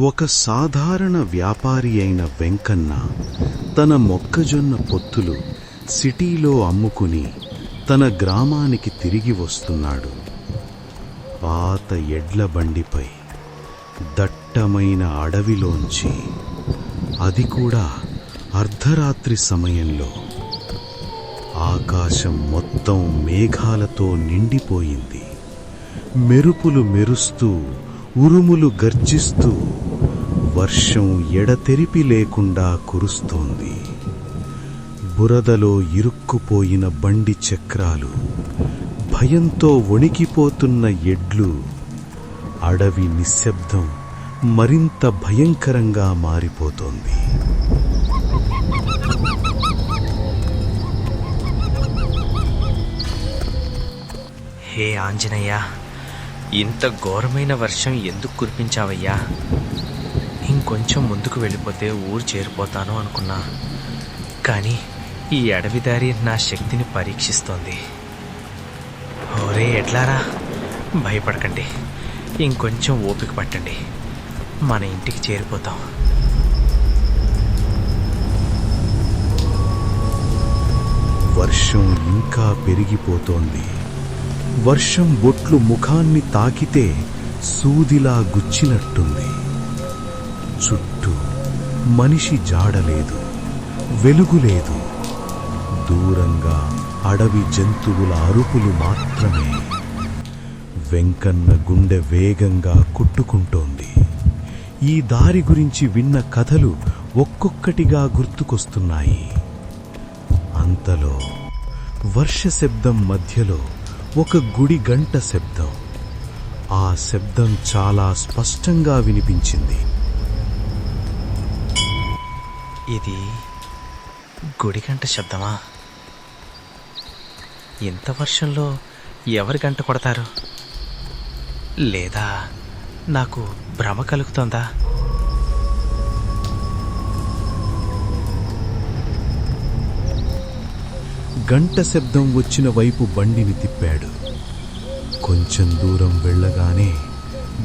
ఒక సాధారణ వ్యాపారి అయిన వెంకన్న తన మొక్కజొన్న పొత్తులు సిటీలో అమ్ముకుని తన గ్రామానికి తిరిగి వస్తున్నాడు. పాత ఎడ్ల బండిపై దట్టమైన అడవిలోంచి అది కూడా అర్ధరాత్రి సమయంలో. ఆకాశం మొత్తం మేఘాలతో నిండిపోయింది. మెరుపులు మెరుస్తూ ఉరుములు గర్జిస్తూ వర్షం ఎడతెరిపి లేకుండా కురుస్తోంది. బురదలో ఇరుక్కుపోయిన బండి చక్రాలు భయంతో వణికిపోతున్న ఎడ్లు అడవి నిశ్శబ్దం మరింత భయంకరంగా మారిపోతోంది. హే ఆంజనేయ ఇంత ఘోరమైన వర్షం ఎందుకు కురిపించావయ్యా? ఇంకొంచెం ముందుకు వెళ్ళిపోతే ఊరు చేరిపోతాను అనుకున్నా. కానీ ఈ అడవి దారి నా శక్తిని పరీక్షిస్తోంది. ఓరే ఎట్లారా భయపడకండి. ఇంకొంచెం ఓపిక పట్టండి. మన ఇంటికి చేరిపోతాం. వర్షం ఇంకా పెరిగిపోతోంది. వర్షం బొట్లు ముఖాన్ని తాకితే సూదిలా గుచ్చినట్టుంది. చుట్టూ మనిషి జాడలేదు వెలుగులేదు దూరంగా అడవి జంతువుల అరుపులు మాత్రమే. వెంకన్న గుండె వేగంగా కొట్టుకుంటోంది. ఈ దారి గురించి విన్న కథలు ఒక్కొక్కటిగా గుర్తుకొస్తున్నాయి. అంతలో వర్ష శబ్దం మధ్యలో ఒక గుడి గంట శబ్దం. ఆ శబ్దం చాలా స్పష్టంగా వినిపించింది. ఇది గుడి గంట శబ్దమా? ఇంత వర్షంలో ఎవరి గంట కొడతారు? లేదా నాకు భ్రమ కలుగుతోందా? గంట శబ్దం వచ్చిన వైపు బండిని తిప్పాడు. కొంచెం దూరం వెళ్ళగానే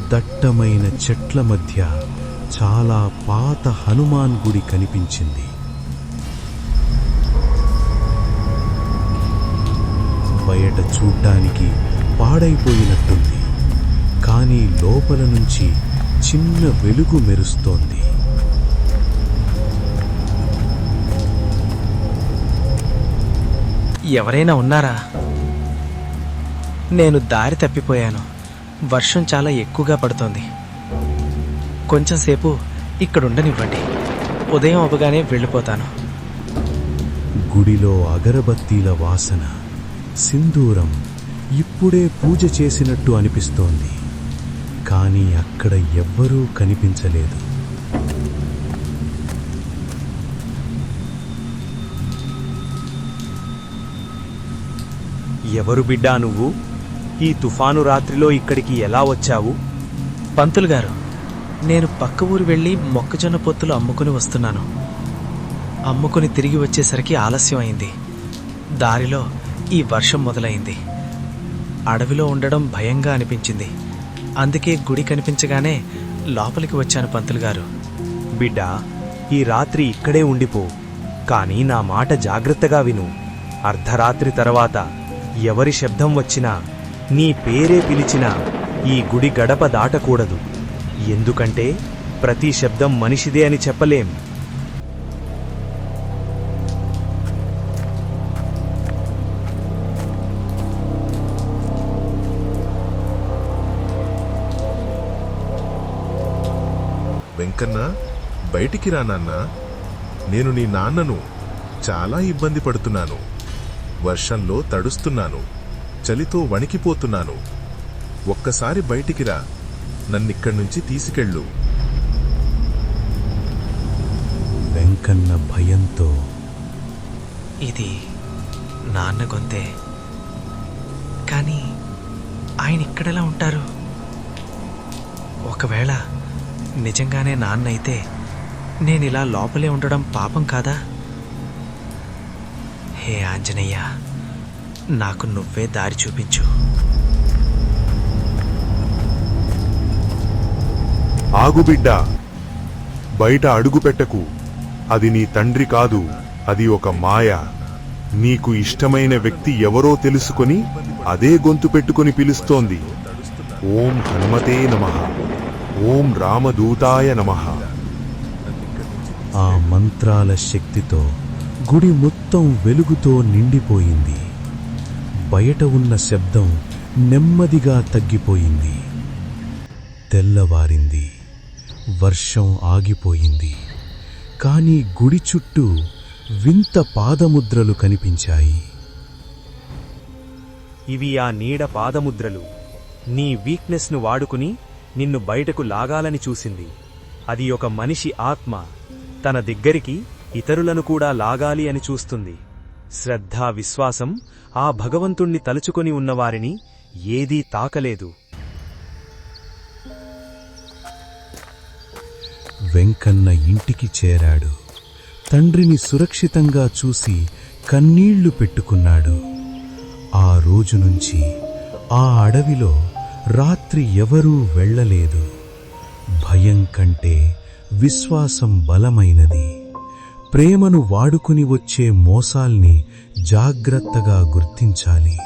దట్టమైన చెట్ల మధ్య చాలా పాత హనుమాన్ గుడి కనిపించింది. బయట చూడ్డానికి పాడైపోయినట్టుంది. కానీ లోపల నుంచి చిన్న వెలుగు మెరుస్తోంది. ఎవరైనా ఉన్నారా? నేను దారి తప్పిపోయాను. వర్షం చాలా ఎక్కువగా పడుతోంది. కొంచెం సేపు ఇక్కడ ఉండనివ్వండి ఉదయం అవ్వగానే వెళ్ళిపోతాను. గుడిలో అగరబత్తీల వాసన సింధూరం ఇప్పుడే పూజ చేసినట్టు అనిపిస్తోంది. కానీ అక్కడ ఎవ్వరూ కనిపించలేదు. ఎవరు బిడ్డా నువ్వు? ఈ తుఫాను రాత్రిలో ఇక్కడికి ఎలా వచ్చావు? పంతులు గారు నేను పక్క ఊరు వెళ్ళి మొక్కజొన్న పొత్తులు అమ్ముకుని వస్తున్నాను. అమ్ముకుని తిరిగి వచ్చేసరికి ఆలస్యం అయింది. దారిలో ఈ వర్షం మొదలైంది. అడవిలో ఉండడం భయంగా అనిపించింది. అందుకే గుడి కనిపించగానే లోపలికి వచ్చాను పంతులు గారు. బిడ్డ ఈ రాత్రి ఇక్కడే ఉండిపో. కానీ నా మాట జాగ్రత్తగా విను. అర్ధరాత్రి తర్వాత ఎవరి శబ్దం వచ్చినా నీ పేరే పిలిచినా ఈ గుడి గడప దాటకూడదు. ఎందుకంటే ప్రతి శబ్దం మనిషిదే అని చెప్పలేం. వెంకన్న బయటికి రా నాన్న. నేను నీ నాన్నను చాలా ఇబ్బంది పడుతున్నాను. వర్షంలో తడుస్తున్నాను. చలితో వణికిపోతున్నాను. ఒక్కసారి బయటికి రా. నన్నిక్కడి నుంచి తీసుకెళ్ళు. వెంకన్న భయంతో ఇది నాన్న గొంతే. కానీ ఆయన ఇక్కడెలా ఉంటారు? ఒకవేళ నిజంగానే నాన్న అయితే నేను ఇలా లోపలే ఉండడం పాపం కాదా? హే ఆంజనేయ నాకు నువ్వే దారి చూపించు. ఆగుబిడ్డ బయట అడుగుపెట్టకు అది నీ తండ్రి కాదు అది ఒక మాయ. నీకు ఇష్టమైన వ్యక్తి ఎవరో తెలుసుకొని అదే గొంతు పెట్టుకొని పిలుస్తోంది. ఓం హనుమతే నమః. ఓం రామదూతాయ నమః. ఆ మంత్రాల శక్తితో గుడి మొత్తం వెలుగుతో నిండిపోయింది. బయట ఉన్న శబ్దం నెమ్మదిగా తగ్గిపోయింది. తెల్లవారింది. వర్షం ఆగిపోయింది. కానీ గుడి చుట్టూ వింత పాదముద్రలు కనిపించాయి. ఇవి ఆ నీడ పాదముద్రలు. నీ వీక్నెస్ను వాడుకుని నిన్ను బయటకు లాగాలని చూసింది. అది ఒక మనిషి ఆత్మ. తన దగ్గరికి ఇతరులను కూడా లాగాలి అని చూస్తుంది. శ్రద్ధ విశ్వాసం ఆ భగవంతుణ్ణి తలుచుకొని ఉన్నవారిని ఏదీ తాకలేదు. వెంకన్న ఇంటికి చేరాడు. తండ్రిని సురక్షితంగా చూసి కన్నీళ్ళు పెట్టుకున్నాడు. ఆ రోజు నుంచి ఆ అడవిలో రాత్రి ఎవరూ వెళ్ళలేదు. భయం కంటే విశ్వాసం బలమైనది. ప్రేమను వాడుకుని వచ్చే మోసాల్ని జాగ్రత్తగా గుర్తించాలి.